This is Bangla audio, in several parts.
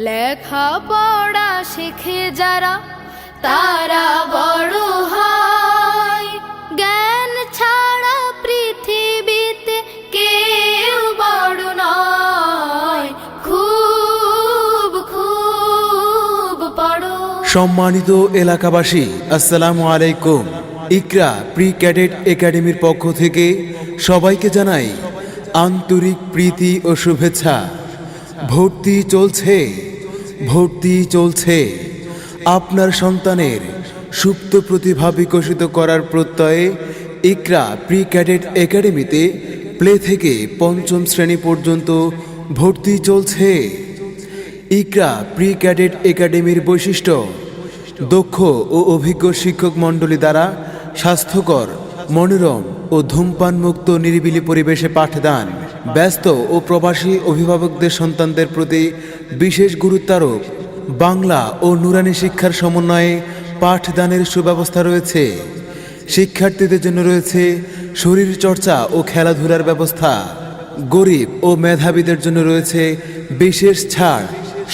লেখা পড়া শিখে যারা, তারা বড় হয়। জ্ঞান ছাড়া পৃথিবীতে কেউ বড় নয়। খুব খুব পড়ো সম্মানিত এলাকাবাসী, আসসালামু আলাইকুম। ইকরা প্রি ক্যাডেট একাডেমির পক্ষ থেকে সবাইকে জানাই আন্তরিক প্রীতি ও শুভেচ্ছা। ভর্তি চলছে। ভর্তি চলছে। আপনার সন্তানের সুপ্ত প্রতিভা বিকশিত করার প্রত্যয়ে ইকরা প্রি ক্যাডেট একাডেমিতে প্লে থেকে পঞ্চম শ্রেণি পর্যন্ত ভর্তি চলছে। ইকরা প্রি ক্যাডেট একাডেমির বৈশিষ্ট্য, দক্ষ ও অভিজ্ঞ শিক্ষক মণ্ডলী দ্বারা স্বাস্থ্যকর, মনোরম ও ধূমপান মুক্ত নিরিবিলি পরিবেশে পাঠদান। ব্যস্ত ও প্রবাসী অভিভাবকদের সন্তানদের প্রতি বিশেষ গুরুত্বারোপ, বাংলা ও নুরানি শিক্ষার সমন্বয়ে পাঠদানের সুব্যবস্থা রয়েছে। শিক্ষার্থীদের জন্য রয়েছে শরীর চর্চা ও খেলাধুলার ব্যবস্থা। গরিব ও মেধাবীদের জন্য রয়েছে বিশেষ ছাড়,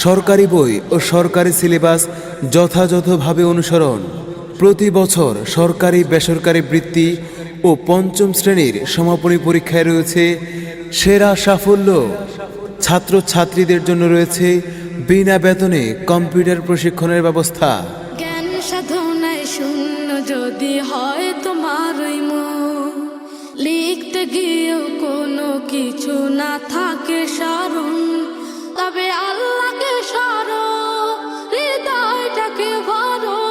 সরকারি বই ও সরকারি সিলেবাস যথাযথভাবে অনুসরণ। প্রতি বছর সরকারি বেসরকারি বৃত্তি ও পঞ্চম শ্রেণির সমাপনী পরীক্ষায় রয়েছে সেরা সাফল্য। ছাত্র ছাত্রীদের জন্য রয়েছে বিনা বেতনে কম্পিউটার প্রশিক্ষণের ব্যবস্থা। জ্ঞান সাধনায় শূন্য যদি হয় তোমার ওই মন। লিখতে গিয়েও কোনো কিছু না থাকে স্মরণ। তবে আল্লাহকে স্মরণ, হৃদয়টাকে ভরো।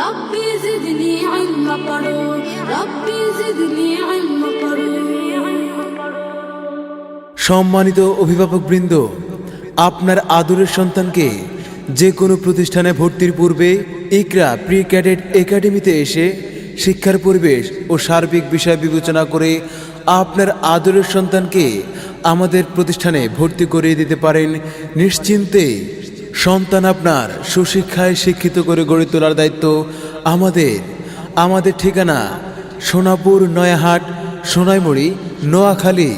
রব্বি জিদনি ইলমা পড়ো, রব্বি জিদনি পড়ো সম্মানিত অভিভাবকবৃন্দ আপনার আদরের সন্তানকে যে কোনো প্রতিষ্ঠানে ভর্তির পূর্বে ইকরা প্রি ক্যাডেট একাডেমিতে এসে শিক্ষার পরিবেশ ও সার্বিক বিষয় বিবেচনা করে আপনার আদরের সন্তানকে আমাদের প্রতিষ্ঠানে ভর্তি করিয়ে দিতে পারেন। নিশ্চিন্তে সন্তান আপনার সুশিক্ষায় শিক্ষিত করে গড়ে তোলার দায়িত্ব আমাদের। আমাদের ঠিকানা সোনাপুর, নয়াহাট, সোনাইমুড়ি, নোয়াখালী।